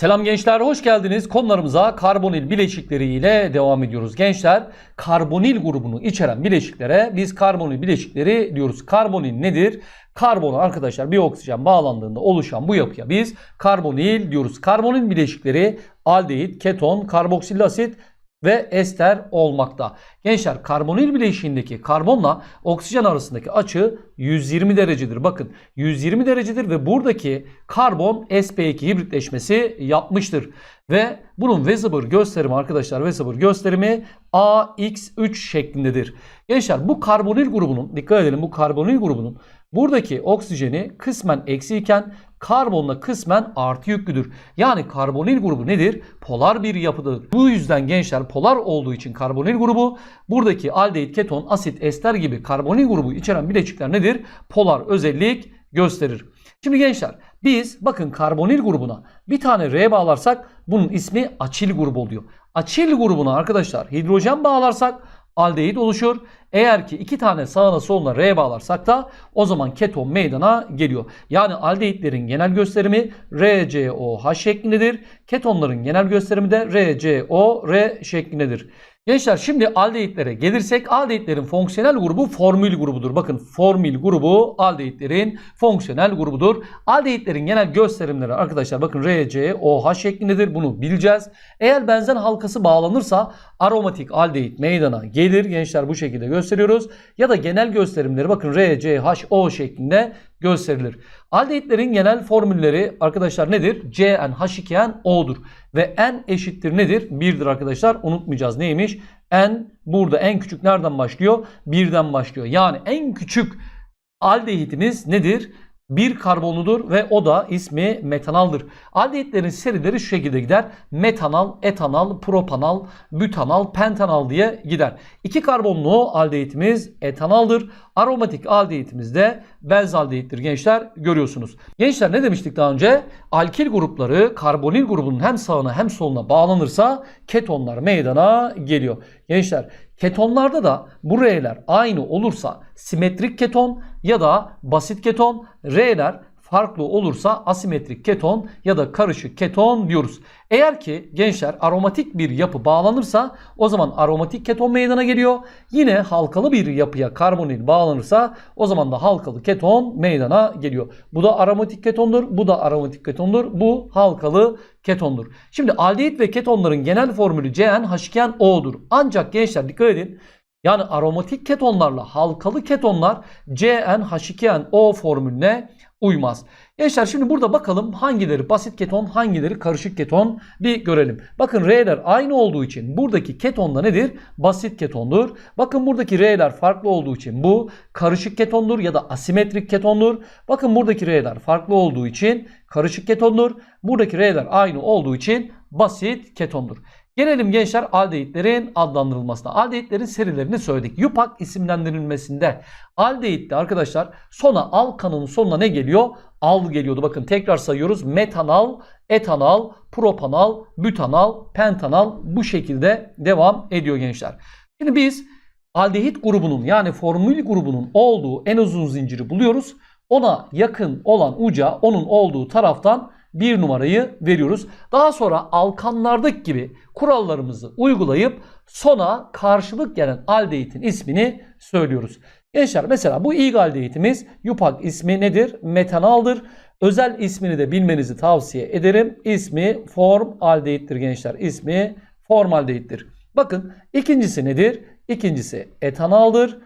Selam gençler, hoş geldiniz. Konularımıza karbonil bileşikleri ile devam ediyoruz. Gençler, karbonil grubunu içeren bileşiklere biz karbonil bileşikleri diyoruz. Karbonil nedir? Karbona arkadaşlar bir oksijen bağlandığında oluşan bu yapıya biz karbonil diyoruz. Karbonil bileşikleri aldehit, keton, karboksil asit ve ester olmakta. Gençler karbonil bileşiğindeki karbonla oksijen arasındaki açı 120 derecedir. Bakın 120 derecedir ve buradaki karbon sp2 hibritleşmesi yapmıştır. Ve bunun Weber gösterimi arkadaşlar Weber gösterimi AX3 şeklindedir. Gençler bu karbonil grubunun dikkat edelim bu karbonil grubunun buradaki oksijeni kısmen eksi iken karbonla kısmen artı yüklüdür. Yani karbonil grubu nedir? Polar bir yapıdır. Bu yüzden gençler polar olduğu için karbonil grubu buradaki aldehit, keton, asit, ester gibi karbonil grubu içeren bileşikler nedir? Polar özellik gösterir. Şimdi gençler biz bakın karbonil grubuna bir tane R bağlarsak bunun ismi açil grubu oluyor. Açil grubuna arkadaşlar hidrojen bağlarsak aldehit oluşur. Eğer ki iki tane sağına soluna R bağlarsak da o zaman keton meydana geliyor. Yani aldehitlerin genel gösterimi RCOH şeklindedir. Ketonların genel gösterimi de RCOR şeklindedir. Gençler şimdi aldehitlere gelirsek aldehitlerin fonksiyonel grubu formül grubudur. Bakın formül grubu aldehitlerin fonksiyonel grubudur. Aldehitlerin genel gösterimleri arkadaşlar bakın RCOH şeklindedir. Bunu bileceğiz. Eğer benzen halkası bağlanırsa aromatik aldehit meydana gelir. Gençler bu şekilde gösteriyoruz. Ya da genel gösterimleri bakın RCHO şeklinde gösterilir. Aldehitlerin genel formülleri arkadaşlar nedir? CnH2nO'dur. Ve n eşittir nedir? 1'dir arkadaşlar. Unutmayacağız neymiş? N burada en küçük nereden başlıyor? 1'den başlıyor. Yani en küçük aldehitimiz nedir? Bir karbonludur ve o da ismi metanaldır. Aldehitlerin serileri şu şekilde gider. Metanal, etanal, propanal, butanal, pentanal diye gider. İki karbonlu aldehitimiz etanaldır. Aromatik aldehitimiz de benzaldehittir gençler görüyorsunuz. Gençler ne demiştik daha önce? Alkil grupları karbonil grubunun hem sağına hem soluna bağlanırsa ketonlar meydana geliyor. Gençler Ketonlarda da bu R'ler aynı olursa simetrik keton ya da basit keton, R'ler farklı olursa asimetrik keton ya da karışık keton diyoruz. Eğer ki gençler aromatik bir yapı bağlanırsa o zaman aromatik keton meydana geliyor. Yine halkalı bir yapıya karbonil bağlanırsa o zaman da halkalı keton meydana geliyor. Bu da aromatik ketondur, bu da aromatik ketondur, bu halkalı ketondur. Şimdi aldehit ve ketonların genel formülü CnH2nO'dur. Ancak gençler dikkat edin. Yani aromatik ketonlarla halkalı ketonlar CnH2nO formülüne uymaz. Gençler şimdi burada bakalım hangileri basit keton hangileri karışık keton bir görelim. Bakın R'ler aynı olduğu için buradaki keton da nedir? Basit ketondur. Bakın buradaki R'ler farklı olduğu için bu karışık ketondur ya da asimetrik ketondur. Bakın buradaki R'ler farklı olduğu için karışık ketondur. Buradaki R'ler aynı olduğu için basit ketondur. Gelelim gençler aldehitlerin adlandırılmasına. Aldehitlerin serilerini söyledik. Yupak isimlendirilmesinde aldehitte arkadaşlar sona alkanın sonuna ne geliyor? Al geliyordu. Bakın tekrar sayıyoruz. Metanal, etanal, propanal, butanal, pentanal bu şekilde devam ediyor gençler. Şimdi biz aldehit grubunun yani formül grubunun olduğu en uzun zinciri buluyoruz. Ona yakın olan uca onun olduğu taraftan bir numarayı veriyoruz. Daha sonra alkanlardaki gibi kurallarımızı uygulayıp sona karşılık gelen aldehitin ismini söylüyoruz. Gençler mesela bu ilk aldehitimiz yupak ismi nedir? Metanaldır. Özel ismini de bilmenizi tavsiye ederim. İsmi form aldehittir gençler. İsmi formaldehittir. Bakın ikincisi nedir? İkincisi etanaldır.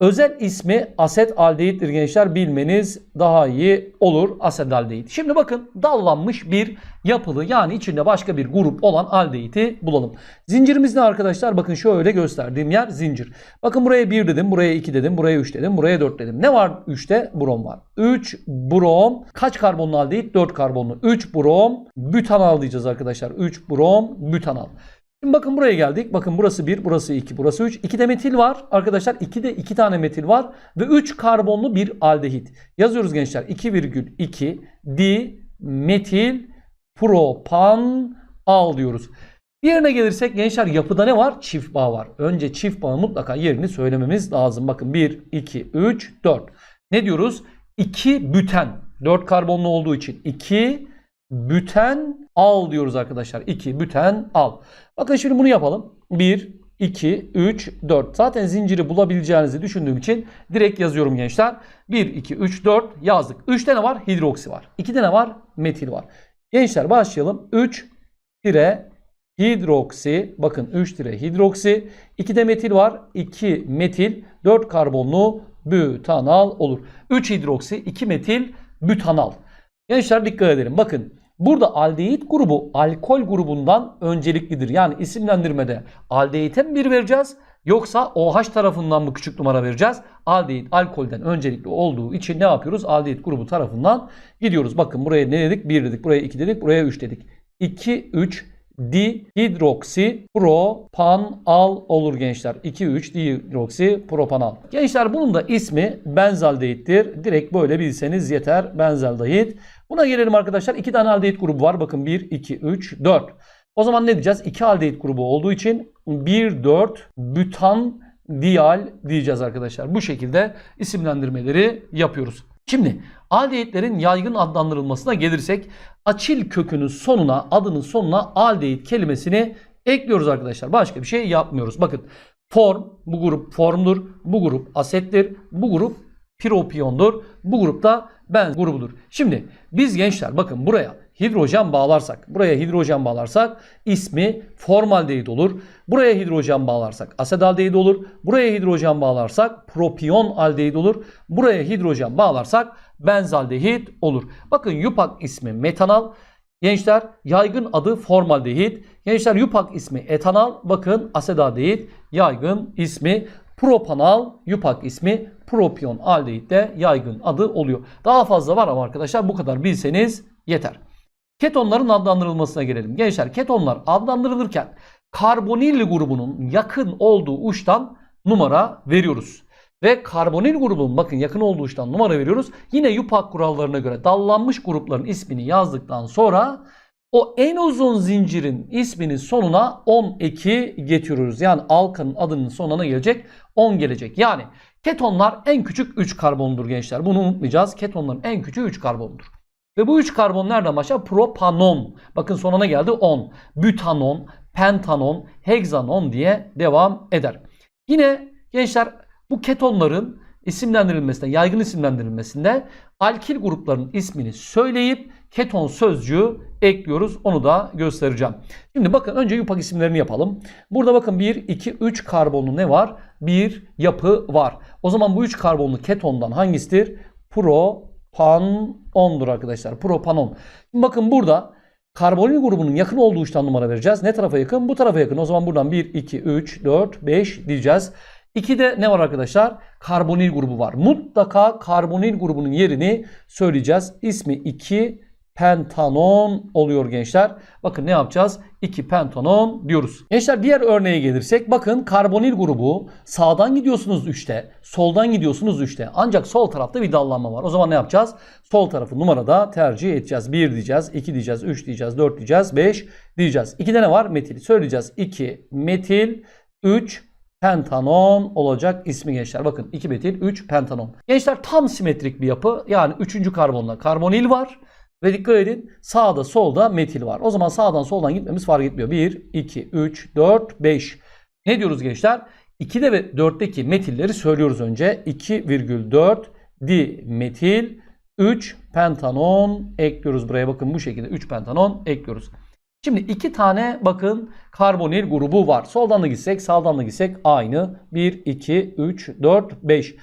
Özel ismi asetaldehittir gençler bilmeniz daha iyi olur asetaldehit. Şimdi bakın dallanmış bir yapılı yani içinde başka bir grup olan aldehiti bulalım. Zincirimiz ne arkadaşlar? Bakın şöyle gösterdiğim yer zincir. Bakın buraya 1 dedim, buraya 2 dedim, buraya 3 dedim, buraya 4 dedim. Ne var 3'te? Brom var. 3 brom. Kaç karbonlu aldehit? 4 karbonlu. 3 brom butanal diyeceğiz arkadaşlar. 3 brom butanal. Şimdi bakın buraya geldik. Bakın burası 1, burası 2, burası 3. 2 de metil var. Arkadaşlar 2'de 2 tane metil var. Ve 3 karbonlu bir aldehit. Yazıyoruz gençler. 2,2 di metil propan al diyoruz. Diğerine gelirsek gençler yapıda ne var? Çift bağ var. Önce çift bağın mutlaka yerini söylememiz lazım. Bakın 1, 2, 3, 4. Ne diyoruz? 2 büten. 4 karbonlu olduğu için 2 büten al diyoruz arkadaşlar. 2 büten al. Bakın şimdi bunu yapalım. 1, 2, 3, 4. Zaten zinciri bulabileceğinizi düşündüğüm için direkt yazıyorum gençler. 1, 2, 3, 4 yazdık. 3 tane var? Hidroksi var. 2 tane var? Metil var. Gençler başlayalım. 3 tire hidroksi. Bakın 3 tire hidroksi. 2 de metil var. 2 metil 4 karbonlu bütanal olur. 3 hidroksi 2 metil bütanal. Gençler dikkat edelim. Bakın burada aldehit grubu alkol grubundan önceliklidir. Yani isimlendirmede aldehite mi bir vereceğiz yoksa OH tarafından mı küçük numara vereceğiz? Aldehit alkolden öncelikli olduğu için ne yapıyoruz? Aldehit grubu tarafından gidiyoruz. Bakın buraya ne dedik? 1 dedik. Buraya 2 dedik. Buraya 3 dedik. 2, 3 dihidroksi propanal olur gençler. 2-3 dihidroksi propanal. Gençler bunun da ismi benzaldehittir. Direkt böyle bilseniz yeter. Benzaldehit. Buna gelelim arkadaşlar. 2 tane aldehit grubu var. Bakın 1, 2, 3, 4. O zaman ne diyeceğiz? 2 aldehit grubu olduğu için 1, 4 bütan diyal diyeceğiz arkadaşlar. Bu şekilde isimlendirmeleri yapıyoruz. Şimdi aldehitlerin yaygın adlandırılmasına gelirsek açil kökünün sonuna adının sonuna aldehit kelimesini ekliyoruz arkadaşlar. Başka bir şey yapmıyoruz. Bakın form bu grup formdur. Bu grup asettir. Bu grup piropiyondur. Bu grupta ben grubudur. Şimdi biz gençler bakın buraya hidrojen bağlarsak, buraya hidrojen bağlarsak ismi formaldehit olur. Buraya hidrojen bağlarsak asedaldehit olur. Buraya hidrojen bağlarsak propiyon aldehit olur. Buraya hidrojen bağlarsak benzaldehit olur. Bakın yupak ismi metanal. Gençler yaygın adı formaldehit. Gençler yupak ismi etanal. Bakın asedaldehit yaygın ismi propanal. Yupak ismi propiyon aldehit de yaygın adı oluyor. Daha fazla var ama arkadaşlar bu kadar bilseniz yeter. Ketonların adlandırılmasına gelelim. Gençler ketonlar adlandırılırken karbonil grubunun yakın olduğu uçtan numara veriyoruz. Ve karbonil grubunun bakın yakın olduğu uçtan numara veriyoruz. Yine yupak kurallarına göre dallanmış grupların ismini yazdıktan sonra o en uzun zincirin isminin sonuna 10 eki getiriyoruz. Yani alkanın adının sonuna gelecek 10 gelecek. Yani ketonlar en küçük 3 karbondur gençler. Bunu unutmayacağız. Ketonların en küçüğü 3 karbondur. Ve bu 3 karbon nereden başlar? Propanon. Bakın sonuna geldi 10. Bütanon, pentanon, hegzanon diye devam eder. Yine gençler bu ketonların isimlendirilmesinde, yaygın isimlendirilmesinde alkil gruplarının ismini söyleyip keton sözcüğü ekliyoruz. Onu da göstereceğim. Şimdi bakın önce yupak isimlerini yapalım. Burada bakın 1, 2, 3 karbonlu ne var? Bir yapı var. O zaman bu 3 karbonlu ketondan hangisidir? Propanondur arkadaşlar. Propanon. Şimdi bakın burada karbonil grubunun yakın olduğu uçtan numara vereceğiz. Ne tarafa yakın? Bu tarafa yakın. O zaman buradan 1, 2, 3, 4, 5 diyeceğiz. 2'de ne var arkadaşlar? Karbonil grubu var. Mutlaka karbonil grubunun yerini söyleyeceğiz. İsmi 2 pentanon oluyor gençler. Bakın ne yapacağız? 2 pentanon diyoruz. Gençler diğer örneğe gelirsek bakın karbonil grubu sağdan gidiyorsunuz 3'te, soldan gidiyorsunuz 3'te. Ancak sol tarafta bir dallanma var. O zaman ne yapacağız? Sol tarafı numarada tercih edeceğiz. 1 diyeceğiz, 2 diyeceğiz, 3 diyeceğiz, 4 diyeceğiz, 5 diyeceğiz. 2'de ne var? Metil. Söyleyeceğiz. 2 metil, 3 pentanon olacak ismi gençler. Bakın 2 metil 3 pentanon. Gençler tam simetrik bir yapı. Yani 3. karbonla karbonil var. Ve dikkat edin sağda solda metil var. O zaman sağdan soldan gitmemiz fark etmiyor. 1, 2, 3, 4, 5. Ne diyoruz gençler? 2'de ve 4'teki metilleri söylüyoruz önce. 2,4 dimetil 3 pentanon ekliyoruz buraya. Bakın bu şekilde 3 pentanon ekliyoruz. Şimdi iki tane bakın karbonil grubu var. Soldan da gitsek sağdan da gitsek aynı. 1, 2, 3, 4, 5.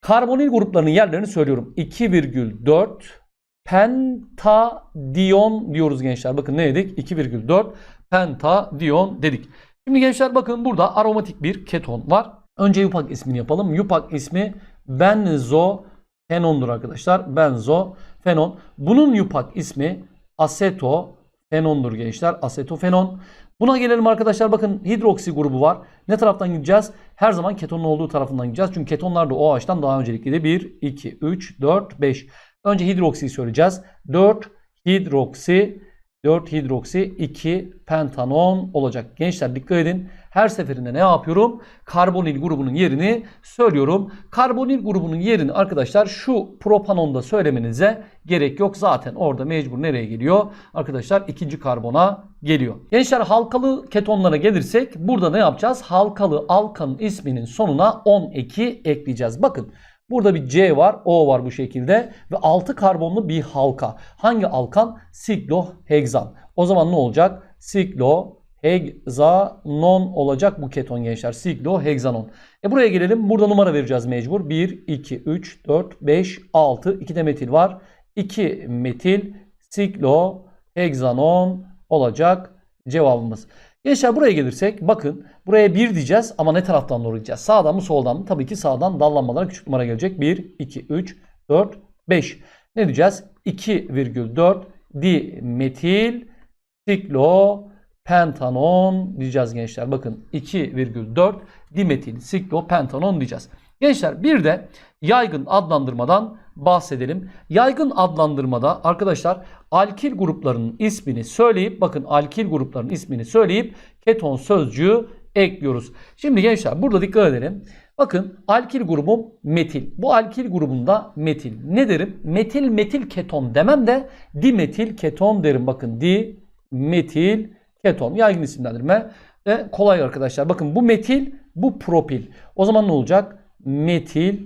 Karbonil gruplarının yerlerini söylüyorum. 2,4 pentadiyon diyoruz gençler. Bakın ne dedik? 2,4 pentadiyon dedik. Şimdi gençler bakın burada aromatik bir keton var. Önce yupak ismini yapalım. Yupak ismi benzofenondur arkadaşlar. Benzofenon. Bunun yupak ismi asetofenondur gençler. Asetofenon. Buna gelelim arkadaşlar. Bakın hidroksi grubu var. Ne taraftan gideceğiz? Her zaman ketonun olduğu tarafından gideceğiz. Çünkü ketonlar da OH'tan daha öncelikli. 1, 2, 3, 4, 5. Önce hidroksiyi söyleyeceğiz. 4 hidroksi 4 hidroksi 2 pentanon olacak. Gençler dikkat edin. Her seferinde ne yapıyorum? Karbonil grubunun yerini söylüyorum. Karbonil grubunun yerini arkadaşlar şu propanonda söylemenize gerek yok. Zaten orada mecbur nereye geliyor? Arkadaşlar ikinci karbona geliyor. Gençler halkalı ketonlara gelirsek burada ne yapacağız? Halkalı alkanın isminin sonuna 10 eki ekleyeceğiz. Bakın Burada bir C var, O var bu şekilde ve 6 karbonlu bir halka. Hangi alkan? Sikloheksan. O zaman ne olacak? Sikloheksanon olacak bu keton gençler. Sikloheksanon. E buraya gelelim. Burada numara vereceğiz mecbur. 1, 2, 3, 4, 5, 6. 2 de metil var. 2 metil sikloheksanon olacak cevabımız. Gençler buraya gelirsek bakın buraya 1 diyeceğiz ama ne taraftan doğru gideceğiz? Sağdan mı soldan mı? Tabii ki sağdan dallanmalara küçük numara gelecek. 1, 2, 3, 4, 5. Ne diyeceğiz? 2,4 dimetil siklopentanon diyeceğiz gençler. Bakın 2,4 dimetil siklopentanon diyeceğiz. Gençler bir de yaygın adlandırmadan bahsedelim. Yaygın adlandırmada arkadaşlar alkil gruplarının ismini söyleyip bakın alkil gruplarının ismini söyleyip keton sözcüğü ekliyoruz. Şimdi gençler burada dikkat edelim. Bakın alkil grubum metil. Bu alkil grubunda metil. Ne derim? Metil metil keton demem de dimetil keton derim. Bakın di metil keton. Yaygın isimlendirme. Ve kolay arkadaşlar. Bakın bu metil bu propil. O zaman ne olacak? Metil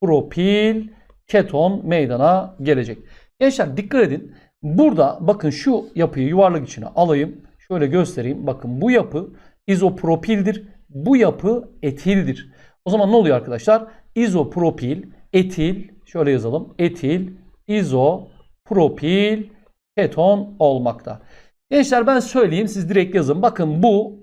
propil keton meydana gelecek. Gençler dikkat edin. Burada bakın şu yapıyı yuvarlak içine alayım. Şöyle göstereyim. Bakın bu yapı izopropildir. Bu yapı etildir. O zaman ne oluyor arkadaşlar? İzopropil, etil, şöyle yazalım. Etil, izopropil, keton olmakta. Gençler ben söyleyeyim siz direkt yazın. Bakın bu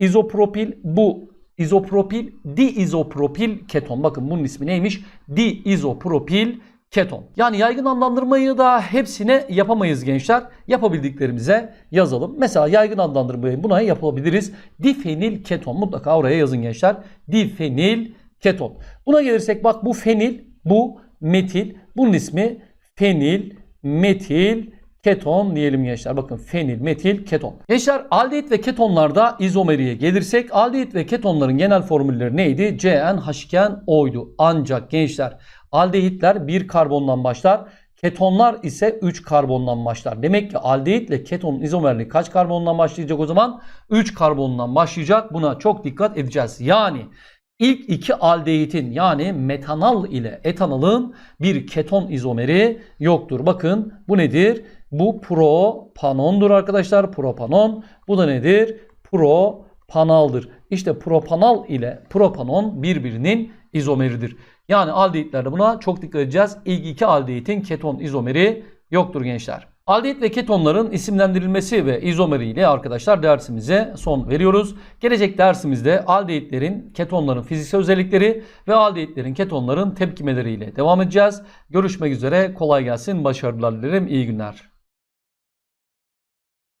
izopropil, bu izopropil, diizopropil keton. Bakın bunun ismi neymiş? Diizopropil keton. Yani yaygın adlandırmayı da hepsine yapamayız gençler. Yapabildiklerimize yazalım. Mesela yaygın adlandırmayı buna yapabiliriz. Difenil keton. Mutlaka oraya yazın gençler. Difenil keton. Buna gelirsek bak bu fenil, bu metil. Bunun ismi fenil, metil, keton diyelim gençler. Bakın fenil, metil, keton. Gençler aldehit ve ketonlarda izomeriye gelirsek aldehit ve ketonların genel formülleri neydi? CnH2nO'ydu. Ancak gençler aldehitler bir karbondan başlar. Ketonlar ise 3 karbondan başlar. Demek ki aldehit ile ketonun izomerliği kaç karbondan başlayacak o zaman? 3 karbondan başlayacak. Buna çok dikkat edeceğiz. Yani ilk iki aldehitin yani metanal ile etanolun bir keton izomeri yoktur. Bakın bu nedir? Bu propanondur arkadaşlar. Propanon. Bu da nedir? Propanaldır. İşte propanal ile propanon birbirinin izomeridir. Yani aldehitlerde buna çok dikkat edeceğiz. İlk iki aldehitin keton izomeri yoktur gençler. Aldehit ve ketonların isimlendirilmesi ve izomeri ile arkadaşlar dersimize son veriyoruz. Gelecek dersimizde aldehitlerin, ketonların fiziksel özellikleri ve aldehitlerin, ketonların tepkimeleriyle devam edeceğiz. Görüşmek üzere. Kolay gelsin. Başarılar dilerim. İyi günler.